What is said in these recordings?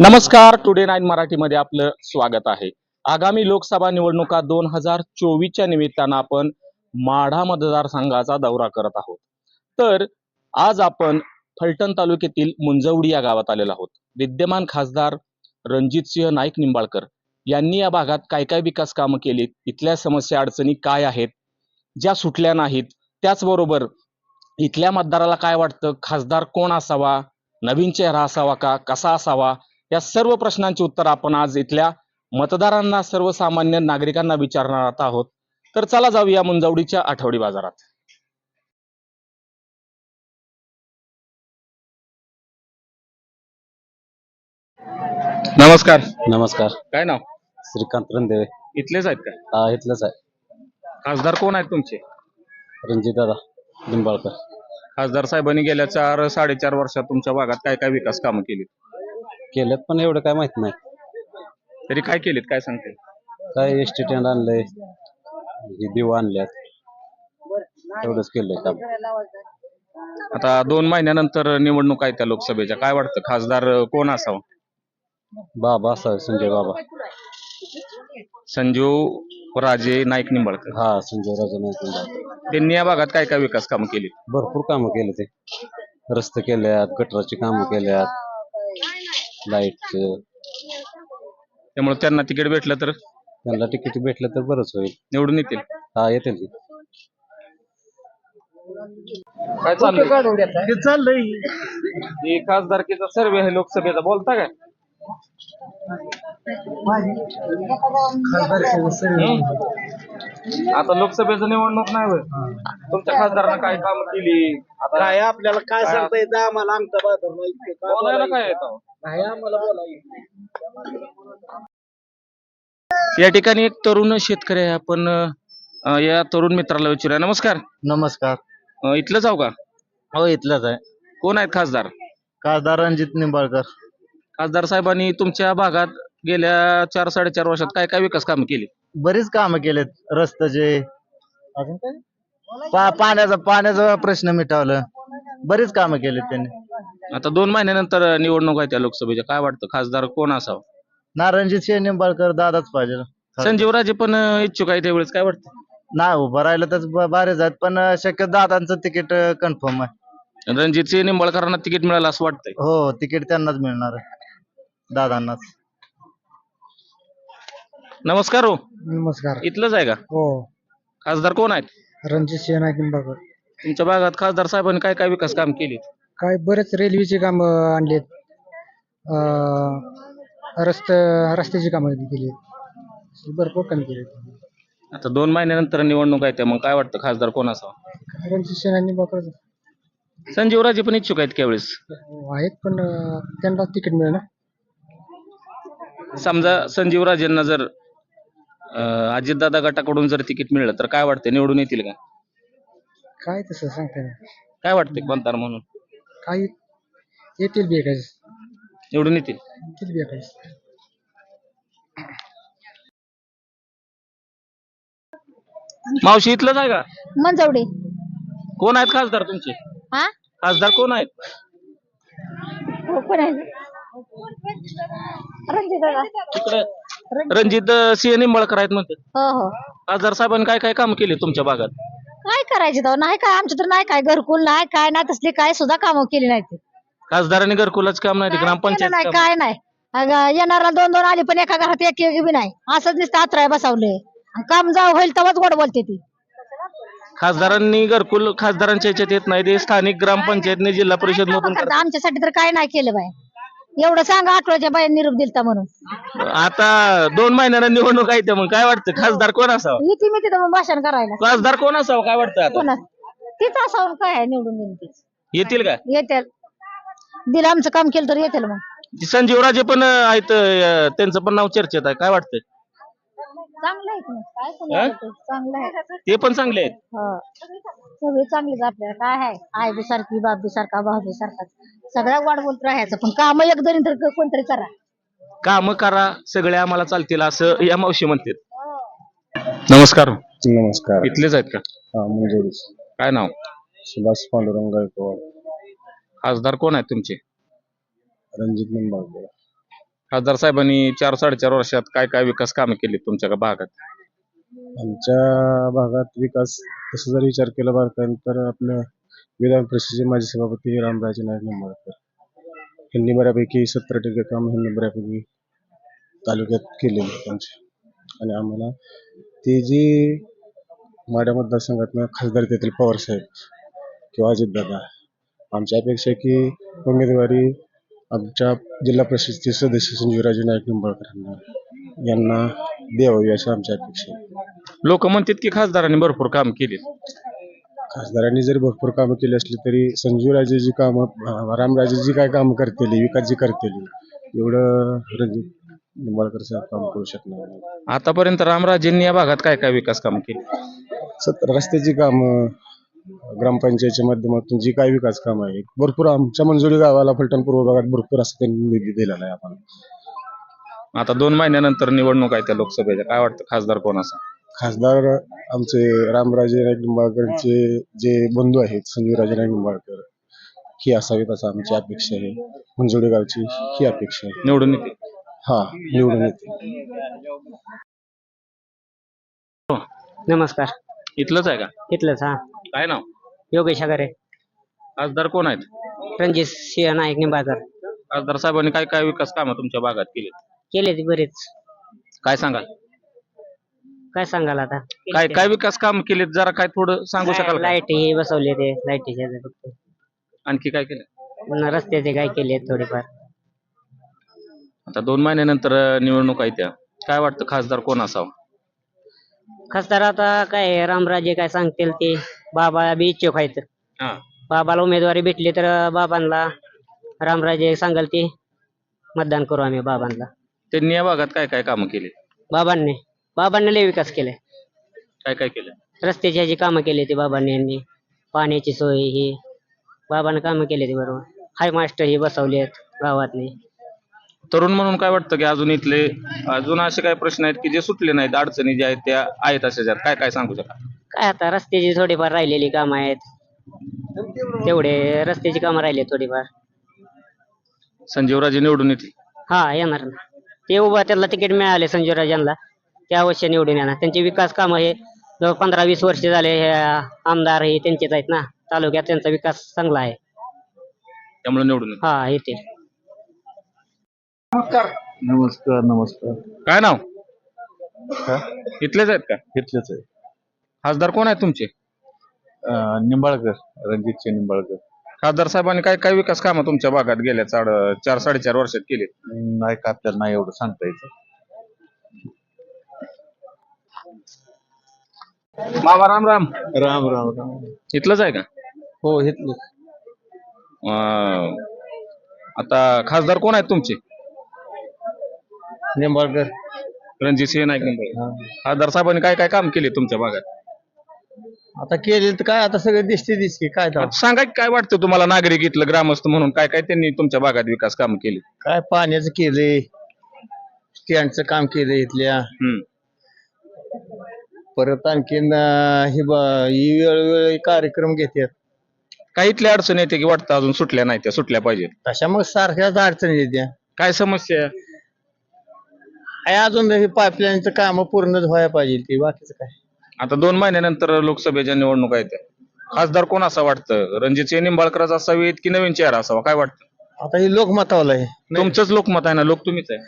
नमस्कार today nine मराठीमध्ये आपलं स्वागत आहे. आगामी लोकसभा निवडणुका दोन हजार चोवीसच्या निमित्तानं आपण माढा मतदारसंघाचा दौरा करत आहोत. तर आज आपण फलटण तालुक्यातील मुंजवडी या गावात आलेलो आहोत. विद्यमान खासदार रणजितसिंह नाईक निंबाळकर यांनी या भागात काय काय विकास कामं केलीत इथल्या समस्या अडचणी काय आहेत ज्या सुटल्या नाहीत त्याचबरोबर इथल्या मतदाराला काय वाटतं खासदार कोण असावा नवीन चेहरा असावा का कसा असावा या सर्व प्रश्नांची उत्तर आपण आज इथल्या मतदारांना सर्वसामान्य नागरिकांना विचारणार आहोत. तर चला जाऊया मुंजवडीच्या आठवडी बाजारात. नमस्कार. नमस्कार. काय नाव? श्रीकांत रणदेवे इथलेच आहेत का? हा इथलंच आहे खासदार कोण आहेत तुमचे? रणजितदादा लिंबाळकर खासदार साहेबांनी गेल्या चार साडेचार वर्षात तुमच्या भागात काय काय विकास कामं केली केलेत पण एवढं काय माहीत नाही. तरी काय केलीत? काय सांगते? काय एस टी स्टँड आणलंय हे दिव आणल्यात. एवढंच केलंय काम. आता दोन महिन्यानंतर निवडणूक आहे त्या लोकसभेच्या. काय वाटतं? खासदार कोण असावं? बाबा असावे संजय बाबा. संजीव राजे नाईक निंबाळकर. हा संजय राजा नाईक निंबाळकर. त्यांनी या भागात काय काय विकास कामं केली भरपूर कामं केले ते. रस्ते केल्यात गटराची कामं केल्यात. लाईटचे त्यामुळे त्यांना तिकीट भेटलं तर? त्यांना तिकीट भेटलं तर बरंच होईल. निवडून येतील? हा येतील की. काय चाललंय? ते चाललंय. हे खासदारकीचा सर्वे आहे लोकसभेचा. बोलता काय. आता लोकसभेचं निवडणूक नाही होय. तुमच्या खासदारानं काय काम केली? आता काय आपल्याला काय सांगता येतं? आम्हाला आमचा नाही इतकं काय बोलायला? काय येतं? नाही आम्हाला बोलायचं या ठिकाणी एक तरुण शेतकरी आहे. आपण अं, या तरुण मित्राला विचारूया. नमस्कार. नमस्कार. अं, इथलं जाऊ का? हो इथलाच आहे. कोण आहेत खासदार? खासदार रणजित निंबाळकर. खासदार साहेबांनी तुमच्या भागात गेल्या चार साडेचार वर्षात काय काय विकास कामं केली? बरीच कामं केलेत. रस्त्याचे अजून काय? पा पाण्याचा पाण्याचा प्रश्न मिटवलं. बरीच कामं केलीत त्यांनी. आता दोन महिन्यानंतर निवडणूक आहे त्या लोकसभेच्या. काय वाटतं? खासदार कोण असावं? ना रणजित सिंह निंबाळकर दादाच पाहिजे. संजीवराजे पण अं, इच्छुक आहे त्यावेळेस. काय वाटतं? नाही उभं राहिलं तर बरेच आहेत. पण शक्य दादांचं तिकीट कन्फर्म आहे. रणजित सिंह निंबाळकरांना तिकीट मिळालं असं वाटतंय. हो तिकीट त्यांनाच मिळणार आहे. दादांनाच. नमस्कार हो. नमस्कार. इथलंच आहे का? हो. खासदार कोण आहेत? रणजित सिंह नाईक निंबाळकर. तुमच्या भागात खासदार साहेबांनी काय काय विकास काम केली काय बरेच रेल्वेची काम आणलीत. रस्त रस्त्याची कामं केली भरपूर काम केली आता दोन महिन्यानंतर निवडणूक आहे त्या मग काय वाटतं खासदार कोण असावं? रणजित सिंह निंबाळकर संजीवराजे पण इच्छुक आहेत त्यावेळेस. आहेत पण अं, त्यांना तिकीट मिळेल समजा संजीवराजेंना जर अं, अजितदादा गटाकडून जर तिकीट मिळलं तर काय वाटतं निवडून येतील का? काय तसं सांगता येईल काय वाटतंय मतदार म्हणून? काही येतील बेकायच निवडून येतील? येतील बेकायच मावशी इथलंच आहे का? मंजवडी. कोण आहेत खासदार तुमचे? हा? खासदार कोण आहेत? हो, कोण आहे रणजित दादा सिंह निंबाळकर आहेत म्हणते हो हो. खासदार साहेबांनी काय काय काम केले तुमच्या भागात? काय करायचे तो? नाही काय आमच्या तर नाही काय घरकुल नाही काय नाही तसली काय सुद्धा कामं केली नाही ते. खासदारांनी घरकुलाच काम नाही ते ग्रामपंचायत नाही काम. काय नाही. अगं, येणारा दोन दोन आली पण एका घरात एक एक बी नाही. असंच नुसतं आत्राय बसवलंय काम जाऊ होईल तेव्हाच गोड बोलते ती. खासदारांनी घरकुल खासदारांच्या ह्याच्यात येत नाही ते स्थानिक ग्रामपंचायतने जिल्हा परिषद मधून आमच्यासाठी तर काय नाही केलं बाय एवढं सांगा आठवड्याच्या बाहेर निरोप दिलता म्हणून. आता दोन महिन्यानं निवडणूक आहे त्या मग काय वाटतं? खासदार कोण असावं? येते मी तिथं मग भाषण करायला. खासदार कोण असावं काय वाटतं आता? तीच असावं काय आहे निवडून येईल येतील का? येतील दिलं आमचं काम केलं तर येतील मग. ती संजीवराजे पण आहेत अं, त्यांचं पण नाव चर्चेत आहे. काय वाटतंय चांगलं आहे की नाही? काय हा? सांगायचं ते? चांगलं आहे. ते पण चांगले आहेत? हो. सगळे चांगलीच आपल्याला. काय आहे? आई बी सारखी बाप बी सारखा भाऊ बी सारखा. सगळ्या वाट बोलत राहायचं. पण काम एक जरी तर क- कोणतरी करा. काम करा. सगळे आम्हाला चालतील असं या मावशी म्हणतात. नमस्कार. नमस्कार. इथलेच आहेत का? हा मंजुरी काय नाव? सुभाष पांडुरंग गायकवाड. खासदार कोण आहेत तुमचे? रणजित निंबाळकर. खासदार साहेबांनी चार साडेचार वर्षात काय काय विकास कामे केली तुमच्या भागात? आमच्या भागात विकास तसं जर विचार केला बारकाईन तर आपल्या विधान परिषदेचे माजी सभापती रामराजे नाईक निंबाळकर यांनी बऱ्यापैकी सत्तर टक्के काम ह्यांनी बऱ्यापैकी तालुक्यात केलेले आमचे. आणि आम्हाला ते जे माड्या मतदारसंघातनं खासदार तेथील पवार साहेब किंवा अजितदादा आमच्या अपेक्षा की उमेदवारी आमच्या जिल्हा परिषदेचे सदस्य संजीवराजे नाईक निंबाळकर यांना द्यावी अशी आमची अपेक्षा आहे. लोक म्हणतात की खासदारांनी भरपूर काम केली खासदारांनी जरी भरपूर कामं केली असली तरी संजूराजे जी कामं अं, रामराजे जी काय कामं करतील विकास जी करतील एवढं रणजित निंबाळकर साहेब काम करू शकणार नाही. आतापर्यंत रामराजेंनी या भागात काय काय विकास काम केली? सत रस्त्याची कामं ग्रामपंचायतच्या माध्यमातून जी काय विकास काम आहे भरपूर आमच्या मंजुरी गावाला फलटण पूर्व भागात भरपूर असं त्यांनी निधी दिलेला आहे आपण आता दोन महिन्यानंतर निवडणूक आहे त्या लोकसभेच्या. काय वाटतं खासदार कोण असा खासदार आमचे रामराजे नाईक निंबाळकरचे जे बंधू आहेत संजीवराजे नाईक निंबाळकर ही असावीत असं आमची अपेक्षा आहे. मंजुरी गावची ही अपेक्षा आहे. निवडून येते हा निवडून येते नमस्कार. इथलंच आहे का? इथलंच हा. काय नाव? योगेश अगरे खासदार कोण आहेत? रणजित सिंह नाईक निंबाळकर खासदार साहेबांनी काय काय विकास कामं तुमच्या भागात केली? केले ते बरेच. काय सांगाल? काय सांगाल आता? काय काय विकास काम केलेत? जरा काय थोडं सांगू शकाल का? लाइट हे बसवले ते लाईटीचे ते फक्त. आणखी काय केलं? पुन्हा रस्त्याचे काय केले थोडेफार. आता दोन महिन्यानंतर अं, निवडणूक आहे त्या. काय वाटतं खासदार कोण असावं? खासदार आता काय रामराजे काय सांगतील ते. बाबा बी इच्छुक आहेत. हा. बाबाला उमेदवारी भेटली तर बाबांना रामराजे सांगाल ते मतदान करू आम्ही बाबांना. त्यांनी या भागात काय काय कामं केली? बाबांनी बाबांनी लय विकास केलाय. काय काय केलं? रस्त्याची ह्याची कामं केली ती बाबांनी यांनी पाण्याची सोय ही बाबांनी कामं केली ती बरोबर. हाय मास्टर ही बसवले आहेत गावातले. तरुण म्हणून काय वाटतं की अजून इथले अजून असे काही प्रश्न आहेत की जे सुटले नाहीत अडचणी ज्या आहेत त्या आहेत अशा काय काय सांगू शकाल? काय आता रस्त्याची थोडीफार राहिलेली कामं आहेत. तेवढे रस्त्याची कामं राहिली थोडीफार. संजीवराजे निवडून येतील? हा येणार ना. ते उभा त्याला तिकीट मिळाले संजय राजांना ते अवश्य निवडून येणार. त्यांचे विकास कामं हे जवळ पंधरा वीस वर्ष झाले हे आमदार हे त्यांचेच आहेत ना. तालुक्यात त्यांचा विकास चांगला आहे. त्यामुळे निवडून येतील. हा येते नमस्कार. नमस्कार काय नाव? इथलेच आहेत का? घेतलेच आहे. खासदार कोण आहेत तुमचे? अं, निंबाळकर रणजितचे निंबाळकर. खासदार साहेबांनी काय काय विकास कामं तुमच्या भागात गेल्या चार चार साडेचार वर्षात केली नाही का आपल्याला नाही एवढं सांगता यायचं मामा राम राम. राम राम राम. इथलंच आहे का? हो घेतलं अं, आता खासदार कोण आहेत तुमचे? निंबाळकर. रणजित सिंह नाईक निंबाळकर. खासदार साहेबांनी काय काय काम केले तुमच्या भागात? आता केले तर काय आता सगळे दिसते दिसते काय तर. आता सांगा की काय वाटतं तुम्हाला नागरिक इथलं ग्रामस्थ म्हणून काय काय त्यांनी तुमच्या भागात विकास काम केले? काय पाण्याचं केलंय स्टँडचं काम केलंय इथल्या. हम्म. परत आणखीन अं, हे ब- ही वेळोवेळी कार्यक्रम घेतात काही इथल्या अडचणी येते की वाटतं अजून सुटल्या नाही त्या सुटल्या पाहिजेत? तशा मग सारख्याच अडचणी येत्या. काय समस्या? आहे? काय अजून हे पाईपलाईनचं काम पूर्ण व्हायला पाहिजे ते बाकीचं काय? आता दोन महिन्यानंतर लोकसभेच्या निवडणुका येत्या खासदार कोण असं वाटतं? रणजित सिंह निंबाळकरच असावेत की नवीन चेहरा असावा? काय वाटतं? आता ही लोकमतावलं आहे. तुमचंच लोकमत आहे ना? लोक तुम्हीच आहे.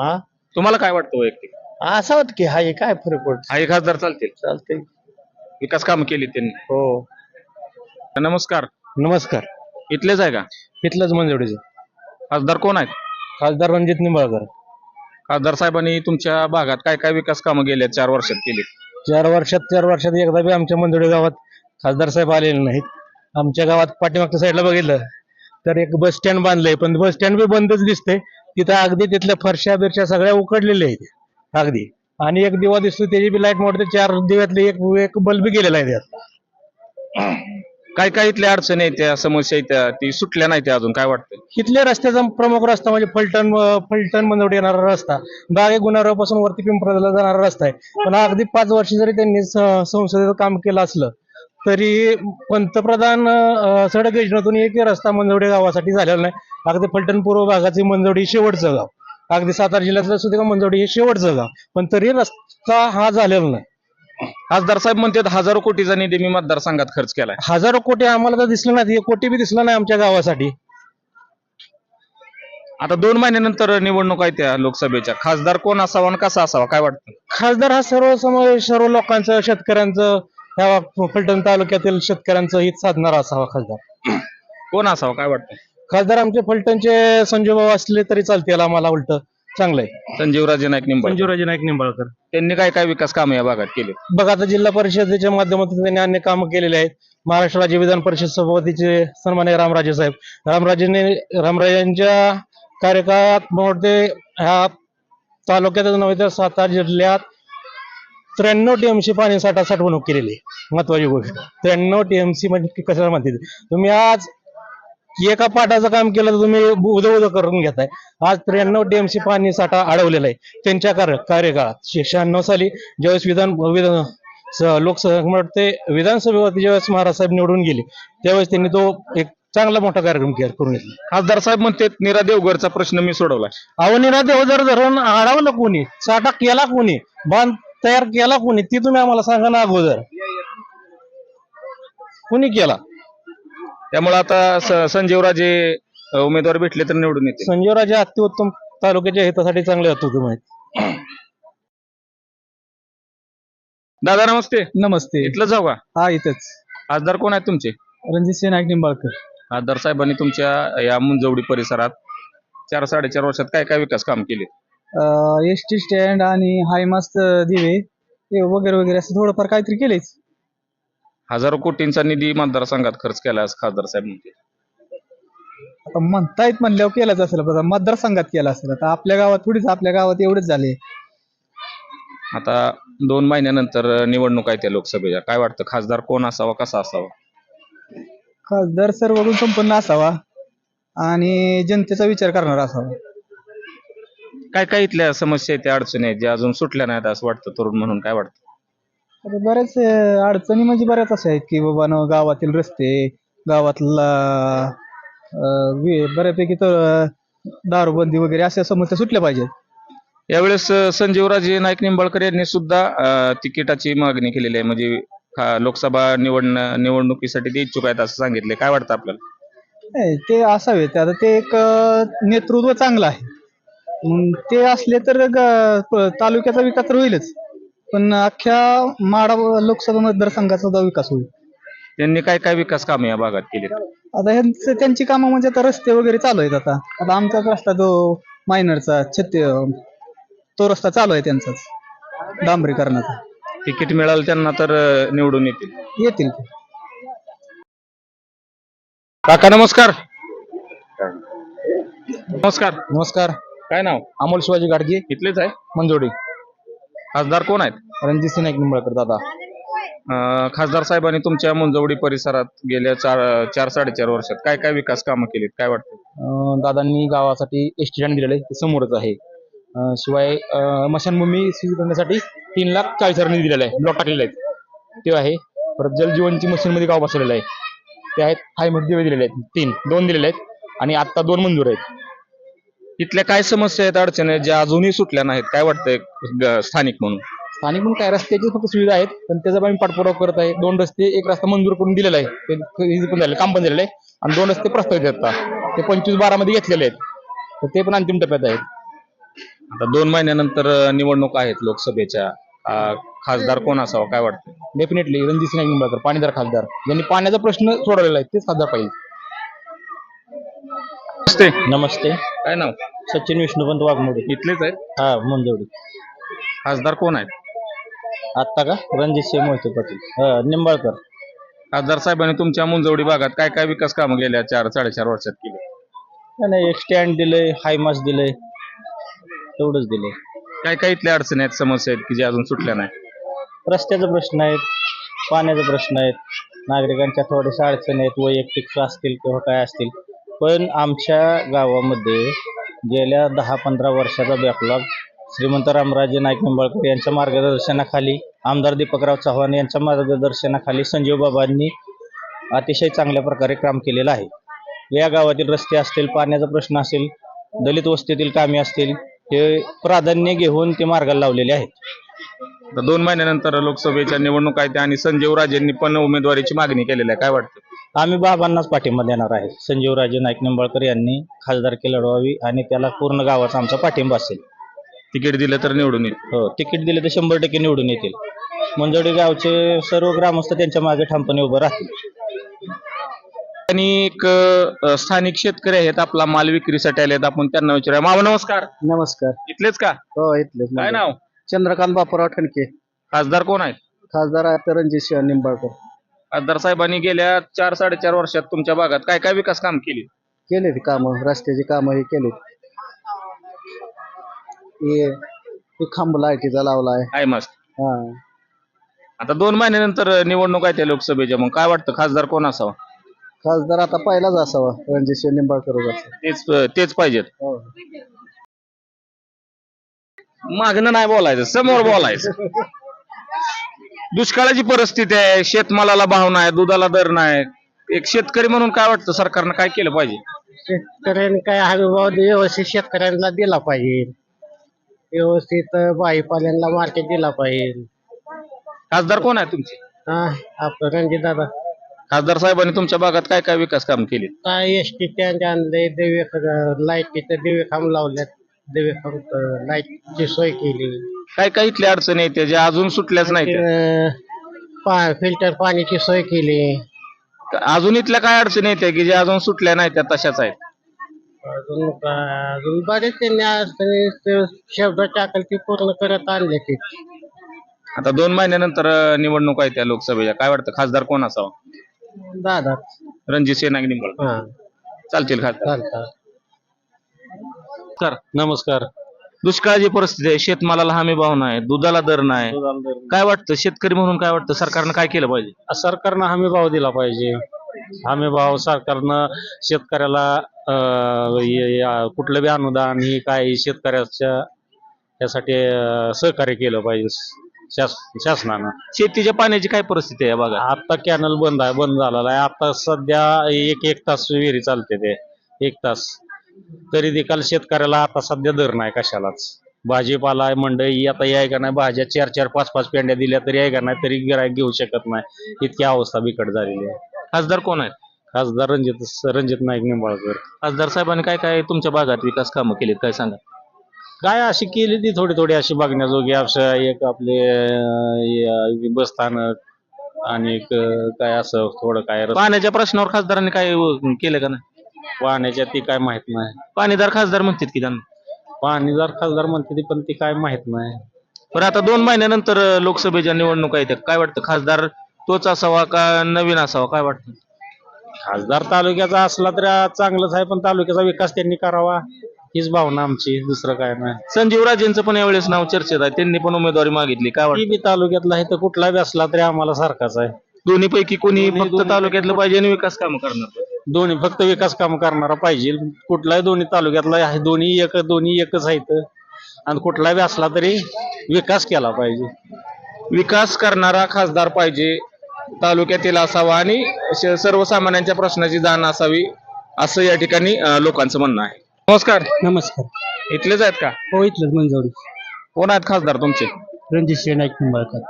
हा? तुम्हाला काय वाटतं वैयक्तिक? असं होत की हा हे काय फरक पडतो? हा एक खासदार चालतील. चालतंय. विकास काम केली त्यांनी. हो. नमस्कार. नमस्कार. इथलेच आहे का? इथलंच मंजुडीचे खासदार कोण आहेत? खासदार रणजित निंबाळकर. खासदार साहेबांनी तुमच्या भागात काय काय विकास कामं गेल्या चार वर्षात केली चार वर्षात चार वर्षात एकदा बी आमच्या मंजुळी गावात खासदार साहेब आलेले नाहीत. आमच्या गावात पाठीमागच्या साईडला बघितलं तर एक बस स्टँड बांधलंय पण बस स्टँड बी बंदच दिसतंय. तिथं अगदी तिथल्या फरशा बिरशा सगळ्या उकडलेल्या आहेत. अगदी. आणि एक दिवा दिसतो त्याची बी लाइट मोडते चार दिव्यातले एक एक बल्ब गेलेला आहे त्यात. काय काय इथल्या अडचणी आहेत त्या समस्या आहेत त्या ती सुटल्या नाही त्या अजून काय वाटतं इथल्या रस्त्याचा प्रमुख रस्ता म्हणजे फलटण अं, फलटण मंदवडी येणारा रस्ता. बागे गुन्हारापासून वरती पिंपळाला जाणारा रस्ता आहे. पण अगदी पाच वर्ष जरी त्यांनी स- संसदेचं काम केलं असलं तरी पंतप्रधान अं, सडक योजनेतून एक रस्ता मंदवडी गावासाठी झालेला नाही. अगदी फलटण पूर्व भागाची मंजवडी शेवटचं गाव. अगदी सातारा जिल्ह्यातलं सुद्धा मंजवडी हे शेवटचं गाव. पण तरी रस्ता हा झालेला नाही. खासदार साहेब म्हणतात हजारो कोटीचा निधी मी मतदारसंघात खर्च केलाय. हजारो कोटी आम्हाला तर दिसलं नाही एक कोटी बी दिसलं नाही आमच्या गावासाठी. आता दोन महिन्यानंतर निवडणूक आहे त्या लोकसभेच्या. खासदार कोण असावा आणि कसा असावा काय वाटतं? खासदार हा सर्व समावेश सर्व लोकांचं शेतकऱ्यांचं ह्या फलटण तालुक्यातील शेतकऱ्यांचं हित साधणारा असावा खासदार. कोण असावा काय वाटतं? खासदार आमचे फलटणचे संजय भाऊ असले तरी चालतील आम्हाला उलट. चांगलं आहे संजीवराजे नाईक निंबाळकर. संजीवराजे नाईक निंबाळकर. त्यांनी काय काय विकास कामं या भागात केले? बघा आता जिल्हा परिषदेच्या माध्यमातून त्यांनी अनेक कामं केलेली आहेत. महाराष्ट्र राज्य विधान परिषद सभापतीचे सन्मान्य रामराजे साहेब. रामराजेने रामराजांच्या कार्यकाळात वाटते ह्या तालुक्यातच नव्हे तर सातारा जिल्ह्यात त्र्याण्णव टीएमसी पाणी साठा साठवणूक केलेली आहे. महत्वाची गोष्ट. त्र्याण्णव टीएमसी म्हणजे कशाला म्हणते? तुम्ही आज एका पाटाचं काम केलं तर तुम्ही उद उद करून घेताय. आज त्र्याण्णव टीएमसी पाणी साठा अडवलेला आहे. त्यांच्या कार्य कार्यकाळात शहाण्णव साली ज्यावेळेस विधान विधान लोकसभा मला वाटते विधानसभेवरती ज्यावेळेस महाराज साहेब निवडून गेले त्यावेळेस त्यांनी तो एक चांगला मोठा कार्यक्रम के- करून घेतला. खासदार साहेब म्हणतात नीरा देवघरचा प्रश्न मी सोडवला. अवनीरा देवधर धरण अडवलं कोणी साठा केला कोणी बांध तयार केला कोणी ती तुम्ही आम्हाला सांगा ना अगोदर. कोणी केला? त्यामुळे आता स- संजीवराजे अ, उमेदवार भेटले तर निवडून येतील. संजीवराजे अतिउत्तम तालुक्याच्या हितासाठी चांगले अतिउत्तम आहेत दादा नमस्ते. नमस्ते. इथलं जाऊ का? हा इथंच. खासदार कोण आहेत तुमचे? रणजित सिंह नाईक निंबाळकर. खासदार साहेबांनी तुमच्या या मुंजवडी परिसरात चार साडेचार वर्षात काय काय विकास काम केले? एस टी स्टँड आणि हाय मस्त दिवे हे वगैरे वगैरे असं थोडंफार काहीतरी केलेच. हजारो कोटींचा निधी मतदारसंघात खर्च केला असं खासदार साहेब म्हणते आता म्हणतायत म्हणल्यावर केलाच असेल आता मतदारसंघात केला असेल. आता आपल्या गावात थोडीच आपल्या गावात एवढेच झाले. आता दोन महिन्यानंतर निवडणूक आहे त्या लोकसभेच्या. काय वाटतं खासदार कोण असावा कसा असावा? खासदार सर्वगुण संपन्न असावा आणि जनतेचा विचार करणारा असावा. काय काय इथल्या समस्या आहेत त्या अडचणी आहेत ज्या अजून सुटल्या नाहीत असं वाटतं तरुण म्हणून काय वाटतं? आता बऱ्याच अं, अडचणी म्हणजे बऱ्याच अशा आहेत की बाबा न गावातील रस्ते गावातला अं, वे- बऱ्यापैकी तर अं, दारूबंदी वगैरे अशा समस्या सुटल्या पाहिजेत. यावेळेस अ, संजीवराजे नाईक निंबाळकर यांनी सुद्धा अ, तिकिटाची मागणी केलेली आहे. म्हणजे लोकसभा निवडण निवडणुकीसाठी ते इच्छुक आहेत असं सांगितले काय वाटतं आपल्याला? नाही ते असावेत आता ते एक अं, नेतृत्व चांगलं आहे. मग ते असले तर ग- प- तालुक्याचा विकास तर होईलच. पण अख्ख्या माडा लोकसभा मतदारसंघाचा सुद्धा विकास होईल. त्यांनी काय काय विकास कामे या भागात केली? आता ह्यांचं त्यांची कामं म्हणजे आता रस्ते वगैरे चालू आहेत आता. आता आमचाच रस्ता तो मायनरचा छत्ती तो रस्ता चालू आहे त्यांचाच. डांबरीकरणाचा. तिकीट मिळालं त्यांना तर अ, निवडून येतील. येतील ते काका नमस्कार. नमस्कार. नमस्कार. काय नाव? अमोल शिवाजी गाडगे. इथलेच आहे? मंजोडी. खासदार कोण आहेत? रणजित सिंह निंबाळकर दादा. अं, खासदार साहेबांनी तुमच्या मुंजवडी परिसरात गेल्या चार चार साडेचार वर्षात काय काय विकास कामं केलीत? काय वाटतं? अं, दादांनी गावासाठी एस टी स्टँड दिलेलं आहे ते समोरच आहे. अं, शिवाय अं, मशानभूमी सुरू करण्यासाठी तीन लाख चाळीस हजार निधी दिलेला आहे ब्लॉक टाकलेले आहेत ते आहे परत जलजीवनची मशीन मध्ये गाव बसवलेलं आहे. ते आहेत हायमेट दिवे दिलेले आहेत तीन दोन दिलेले आहेत आणि आता दोन मंजूर आहेत. इथल्या काय समस्या आहेत अडचणी आहेत ज्या अजूनही सुटल्या नाहीत? काय वाटतंय ग- स्थानिक म्हणून? स्थानिक म्हणून काय रस्त्याची फक्त सुविधा आहेत पण त्याचा आम्ही पाठपुरावा करत आहे. दोन रस्ते एक रस्ता मंजूर करून दिलेला आहे. ते हे पण झालं काम पण झालेलं आहे. आणि दोन रस्ते प्रस्तावित आहेत आता. ते पंचवीस बारा मध्ये घेतलेले आहेत. तर ते पण अंतिम टप्प्यात आहेत. आता दोन महिन्यानंतर अं, निवडणूक आहेत लोकसभेच्या. अं, खासदार कोण असावा काय वाटतं डेफिनेटली रणजित निंबाळकर पाणीदार खासदार. ज्यांनी पाण्याचा प्रश्न सोडवलेला आहे तेच खासदार पाहिजे. नमस्ते. नमस्ते. काय नाव? सचिन विष्णुपंत वाघमोडे. इथलेच आहेत? हा मंजवडी खासदार कोण आहेत? आत्ता का? रणजित सिंह मोहिते पाटील. निंबाळकर. खासदार साहेबांनी तुमच्या मुंजवडी भागात काय काय विकास कामं गेल्या चार साडेचार वर्षात केली? नाही एक स्टँड दिलंय हाय मास दिलंय. तेवढंच दिलंय. काय काय इथल्या अडचणी आहेत समस्या आहेत की ज्या अजून सुटल्या नाही रस्त्याचा प्रश्न आहेत पाण्याचा प्रश्न आहेत नागरिकांच्या थोड्याशा अडचणी आहेत वैयक्तिक असतील किंवा काय असतील. पण आमच्या गावामध्ये गेल्या दहा पंधरा वर्षाचा बॅकलॉग श्रीमंत रामराजे नाईक निंबाळकर यांच्या मार्गदर्शनाखाली आमदार दीपकराव चव्हाण यांच्या मार्गदर्शनाखाली संजीव बाबांनी अतिशय चांगल्या प्रकारे काम केलेलं आहे. या गावातील रस्ते असतील पाण्याचा प्रश्न असेल दलित वस्तीतील कामे असतील हे प्राधान्य घेऊन ते मार्गाला लावलेले आहेत. दोन महिन्यानंतर लोकसभेच्या निवडणूक आहेत आणि संजीव राजेंनी पण उमेदवारीची मागणी केलेली आहे. काय वाटतं? आम्ही बाबांनाच पाठिंबा देणार आहे. संजीवराजे नाईक निंबाळकर यांनी खासदारकी लढवावी आणि त्याला पूर्ण गावाचा आमचा पाठिंबा असेल. तिकीट दिलं तर निवडून येईल. हो तिकीट दिले तर शंभर टक्के निवडून येतील. मंजोडी गावचे सर्व ग्रामस्थ त्यांच्या मागे ठामपणे उभं राहतील. आणि एक अ, स्थानिक शेतकरी आहेत आपला माल विक्रीसाठी आलेत आपण त्यांना विचारूया. मामा नमस्कार. नमस्कार. इथलेच का? हो इथलेच काय नाव? चंद्रकांत बापूराव ठणके. खासदार कोण आहेत? खासदार आहेत रणजित सिंह निंबाळकर. खासदार साहेबांनी गेल्या चार साडेचार वर्षात तुमच्या भागात काय काय विकास काम केली? केले ते कामं रस्त्याची कामं हे केले हे खांब लाईटीचा लावलाय. आहे मस्त. हा. आता दोन महिन्यानंतर निवडणूक आहे त्या लोकसभेच्या मग काय वाटतं खासदार कोण असावा? खासदार आता पहिलाच असावा रणजित निंबाळकर तेच तेच पाहिजेत. हो. मागणं नाही बोलायचं समोर बोलायचं. दुष्काळाची परिस्थिती आहे शेतमालाला भाव नाही दुधाला दर नाही. एक शेतकरी म्हणून काय वाटतं? सरकारनं काय केलं पाहिजे? शेतकऱ्यांनी काय हमी भाव व्यवस्थित शेतकऱ्यांना दिला पाहिजे. व्यवस्थित भाजीपाल्यांना मार्केट दिला पाहिजे. खासदार कोण आहे तुमचे? हा आपलं रणजित दादा. खासदार साहेबांनी तुमच्या भागात काय काय विकास काम केले? काय एस टी स्टँड आणले दिवे लाईटीचं दिवे खांब लावल्यात दिवे खांब लाईटची सोय केली. काय काय इथल्या अडचणी आहेत ज्या अजून सुटल्याच नाही फिल्टर पाण्याची सोय केली. अजून इथल्या काय अडचणी आहेत की ज्या अजून सुटल्या नाही त्या तशाच आहेत? अजून काय- अजून बरेच त्यांनी शब्द टाकल ती पूर्ण करत आणले ते. आता दोन महिन्यानंतर अं, निवडणूक आहे त्या लोकसभेच्या. काय वाटतं? खासदार कोण असावा? दादा. रणजित निंबाळकर. हा. चालतील खासदार. चालतात कर नमस्कार. दुष्काळाची परिस्थिती आहे. शेतमालाला हमी भाव नाही दुधाला दर नाही. काय वाटतं? शेतकरी म्हणून काय वाटतं? सरकारनं काय केलं पाहिजे? सरकारनं हमी भाव दिला पाहिजे. हमी भाव सरकारनं शेतकऱ्याला कुठलं बी अनुदान ही काय शेतकऱ्याच्या यासाठी सहकार्य केलं पाहिजे शास शासनानं. शेतीच्या पाण्याची काय परिस्थिती आहे बघा? आता कॅनल बंद आहे बंद झालेला आहे. आता सध्या एक एक तास विहिरी चालते ते. एक तास. तरी देखील शेतकऱ्याला आता सध्या दर नाही कशालाच. भाजीपाला मंडई आता याय का नाही भाज्या चार चार पाच पाच पेंड्या दिल्या तरी याय का नाही तरी गिरायक घेऊ शकत नाही. इतकी अवस्था बिकट झालेली आहे. खासदार कोण आहेत? खासदार रणजित रणजित नाईक निंबाळकर. खासदार साहेबांनी काय काय तुमच्या भागात विकास कामं केलीत काय सांगा? काय अशी केली ती थोडी थोडी अशी बघण्याजोगी असं एक आपले अं, हे बस स्थानक आणि एक काय असं थोडं काय रस्ता- पाण्याच्या प्रश्नावर खासदारांनी काय अं, केलं का नाही? पाण्याच्या ती काय माहीत नाही. पाणीदार खासदार म्हणतात की त्यांना? पाणीदार खासदार म्हणते ती पण ती काय माहीत नाही. पण आता दोन महिन्यानंतर अं, लोकसभेच्या निवडणुका येतात. काय वाटतं? खासदार तोच असावा का नवीन असावा? काय वाटतं? खासदार तालुक्याचा असला तरी चांगलंच आहे पण तालुक्याचा विकास त्यांनी करावा. हीच भावना आमची. दुसरं काय नाही. संजीव राजेंचं पण यावेळेस नाव चर्चेत आहे. त्यांनी पण उमेदवारी मागितली. काय ती वाटतं? बी तालुक्यातला आहे तर कुठला बी असला तरी आम्हाला सारखाच आहे. दोन्ही पैकी कोणी दोन्ही- फक्त दोन्ही- तालुक्यातलं पाहिजे आणि विकास काम करणार. दोन्ही फक्त विकास काम करणारा पाहिजे. कुठलाही दोन्ही तालुक्यातला आहे दोन्ही एक दोन्ही एकच आहेत आणि कुठला बी असला तरी विकास केला पाहिजे. विकास करणारा खासदार पाहिजे तालुक्यातील असावा आणि सर्वसामान्यांच्या प्रश्नाची जाण असावी असं या ठिकाणी लोकांचं म्हणणं आहे. नमस्कार. नमस्कार. इथलेच आहेत का? हो इथलंच मंजवडी. कोण आहेत खासदार तुमचे? रणजित सिंह नाईक निंबाळकर.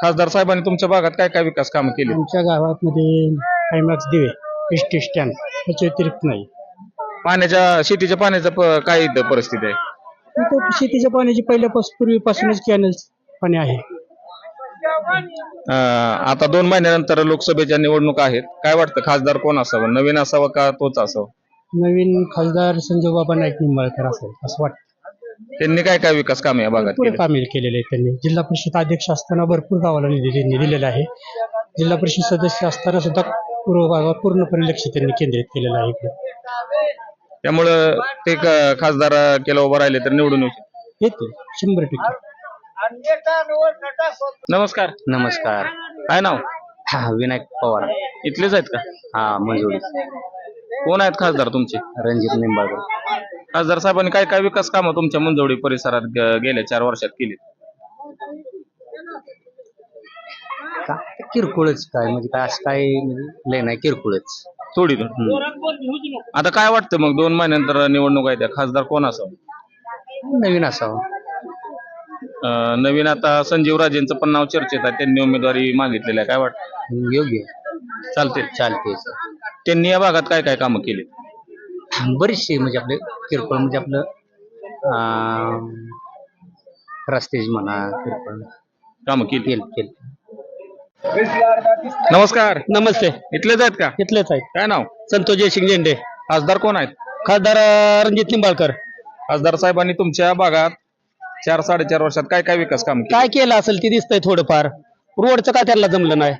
खासदार साहेबांनी तुमच्या भागात काय काय विकास कामं केली? आमच्या गावात मध्ये हायमॅक्स दिवे एस टी स्टँड याच्या व्यतिरिक्त नाही. पाण्याच्या शेतीच्या पाण्याचं प- काय इथं परिस्थिती आहे? इथं शेतीच्या पाण्याची पहिल्यापासून पूर्वीपासूनच कॅनल पाणी आहे. अं, आता दोन महिन्यानंतर लोकसभेच्या निवडणुका आहेत. काय वाटतं खासदार कोण असावं? नवीन असावं का तोच असावं? नवीन खासदार संजय बाबा नाईक निंबाळकर असेल असं वाटतं. त्यांनी काय काय विकास काम या भागात केले? कामे केलेले आहेत त्यांनी. जिल्हा परिषद अध्यक्ष असताना भरपूर गावाला निधी त्यांनी दिलेला आहे. जिल्हा परिषद सदस्य असताना सुद्धा पूर्व भागावर पूर्णपणे लक्ष त्यांनी केंद्रित केलेलं आहे इकडे. त्यामुळं ते क- खासदार केलं उभं राहिले तर निवडून येऊ शकतात. शंभर टक्के. नमस्कार. नमस्कार. काय नाव? हा विनायक पवार. इथलेच आहेत का? हा मंजुरी कोण आहेत खासदार तुमचे? रणजित निंबाळकर. खासदार साहेबांनी काय काय विकास कामं तुमच्या मंजवडी परिसरात ग- गेल्या चार वर्षात केली काय किरकोळच काय? म्हणजे काय असं काय म्हणजे लय नाही किरकोळच. थोडी आता काय वाटतं मग दोन महिन्यानंतर निवडणूक आहे त्या? खासदार कोण असावं? नवीन असावं. अं, नवीन आता संजीव राजेंचं पण नाव चर्चेत आहे. त्यांनी उमेदवारी मागितलेली आहे. काय वाटतं? योग्य. चालते चालते त्यांनी या भागात काय काय कामं केली बरीचशी म्हणजे आपले किरकोळ म्हणजे आपलं रस्त्याची म्हणा किरकोळ. कामं केली केल केल नमस्कार. नमस्ते. इथलेच आहेत का? इथलेच आहे काय नाव? संतोष जयसिंग झेंडे खासदार कोण आहेत? खासदार अं, रणजित निंबाळकर. खासदार साहेबांनी तुमच्या भागात चार साडेचार वर्षात काय काय विकास काम केले? काय केलं असेल ते दिसतंय थोडंफार. रोडचं काय त्याला जमलं नाही?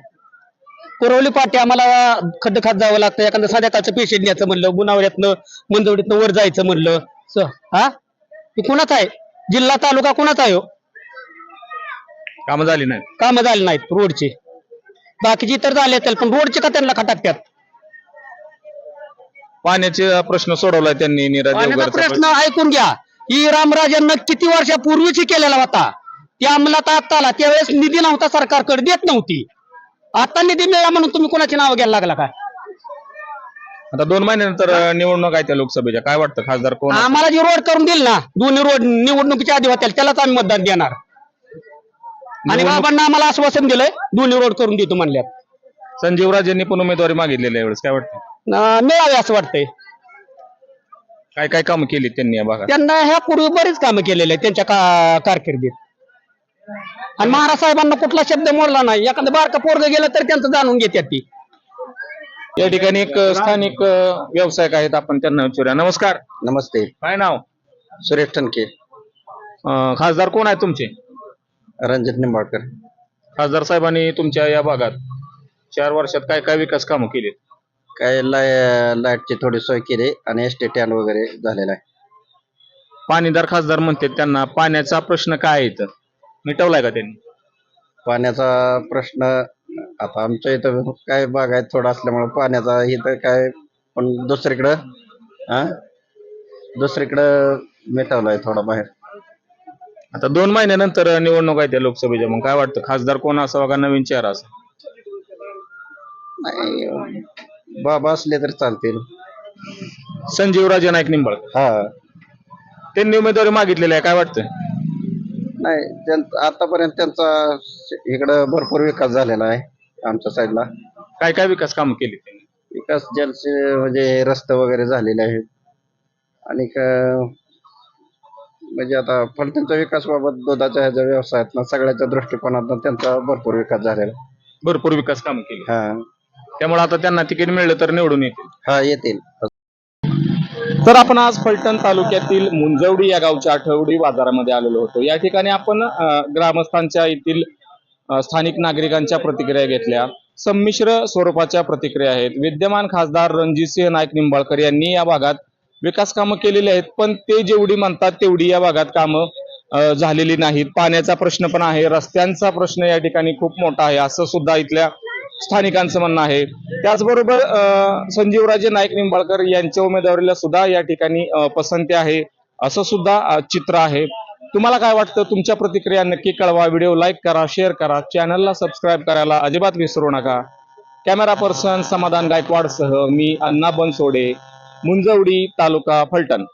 कुरवली पाटी आम्हाला खड्ड खात जावं लागतं. एखादं साध्याकाळचं पेशंट न्यायचं म्हणलं गुणावऱ्यातनं मंदवडीतनं वर जायचं म्हणलं. स- हा? कुणाचं आहे? जिल्हा तालुका कुणाचा आहे हो? कामं झाली नाही कामं झाली नाहीत रोडचे. बाकीची तर झाले असतील पण रोडचे का त्यांना खटाकत्यात पाण्याचे प्रश्न सोडवलाय त्यांनी पाण्याचा देवगरचा प्रश्न ऐकून घ्या. ही रामराजांना किती वर्षापूर्वीची केलेला होता? त्या अंमलात आता आला. त्यावेळेस निधी नव्हता सरकारकडे देत नव्हती. आता निधी मिळाला म्हणून तुम्ही कोणाची नाव घ्यायला लागला काय आता दोन महिन्यानंतर अं, निवडणूक आहे त्या लोकसभेच्या. काय वाटतं? खासदार कोण? आम्हाला जे रोड करून दिल ना दोन्ही रोड निवडणुकीच्या आधी होत्या त्यालाच आम्ही मतदान देणार. आणि बाबांना आम्हाला आश्वासन दिलंय दोन्ही रोड करून देतो म्हणल्यात. संजीव राजेंनी पण उमेदवारी मागितलेली आहे यावेळेस काय वाटतं अं, मिळावे असं वाटतंय. काय काय कामं केली त्यांनी या भागात? त्यांना ह्या पूर्वी बरीच कामं केलेली आहेत त्यांच्या का कारकिर्दीत. आणि महाराज साहेबांना कुठला शब्द मोडला नाही. एखादं बारका पोरग गेलं तर त्यांचं जाणून घेतात ती. या ठिकाणी एक अं, स्थानिक अं, व्यावसायिक आहेत आपण त्यांना विचारूया. नमस्कार. नमस्ते. काय नाव? सुरेश टनके अं, खासदार कोण आहे तुमचे? रणजित निंबाळकर. खासदार साहेबांनी तुमच्या या भागात चार वर्षात काय काय विकास कामं केली? काय लाय लाईटची थोडी सोय केली आणि एस टी स्टँड वगैरे झालेला आहे. पाणीदार खासदार म्हणते त्यांना पाण्याचा प्रश्न काय आहे इथं? मिटवलाय का त्यांनी? पाण्याचा प्रश्न आता आमच्या इथं काय बागायत थोडं असल्यामुळे पाण्याचा इथं काय पण दुसरीकडं हा? दुसरीकडं मिटवलाय थोडा बाहेर. आता दोन महिन्यानंतर निवडणूक आहे त्या लोकसभेच्या. मग काय वाटतं? खासदार कोण असावा का नवीन चेहरा असा नाही बाबा असले तर चालतील. संजीवराजे नाईक निंबाळकर. हा. त्यांनी उमेदवारी मागितलेली आहे. काय वाटतं नाही त्यां- आतापर्यंत त्यांचा इकडं भरपूर विकास झालेला आहे आमच्या साईडला. काय काय विकास कामं केली त्यांनी? विकास जलसे म्हणजे रस्ते वगैरे झालेले आहेत. आणि क- म्हणजे आता फलटणचा विकास बाबत दुधाच्या ह्याच्या व्यवसायात सगळ्याच्या दृष्टिकोनातून त्यांचा भरपूर विकास झालेला. भरपूर विकास कामं केली. हा. त्यामुळे आता त्यांना तिकीट मिळलं तर निवडून येतील. हा येतील. तर आपण आज फलटण तालुक्यातील मुंजवडी या गावच्या आठवडी बाजारामध्ये आलेलो होतो. या ठिकाणी आपण ग्रामस्थांच्या येथील स्थानिक नागरिकांच्या प्रतिक्रिया घेतल्या. संमिश्र स्वरूपाच्या प्रतिक्रिया आहेत. विद्यमान खासदार रणजितसिंह नाईक निंबाळकर यांनी या भागात विकास कामं केलेली आहेत पण ते जेवढी म्हणतात तेवढी या भागात कामं झालेली नाहीत. पाण्याचा प्रश्न पण आहे रस्त्यांचा प्रश्न या ठिकाणी खूप मोठा आहे असं सुद्धा इथल्या स्थानिकांचं म्हणणं आहे. त्याचबरोबर संजीवराजे नाईक निंबाळकर यांच्या उमेदवारीला सुद्धा या ठिकाणी पसंती आहे असं सुद्धा चित्र आहे. तुम्हाला काय वाटतं? तुमच्या प्रतिक्रिया नक्की कळवा. व्हिडिओ लाईक करा शेअर करा चॅनलला सबस्क्राईब करायला अजिबात विसरू नका. कॅमेरा पर्सन समाधान गायकवाडसह मी अण्णा बनसोडे. मुंजवडी तालुका फलटण.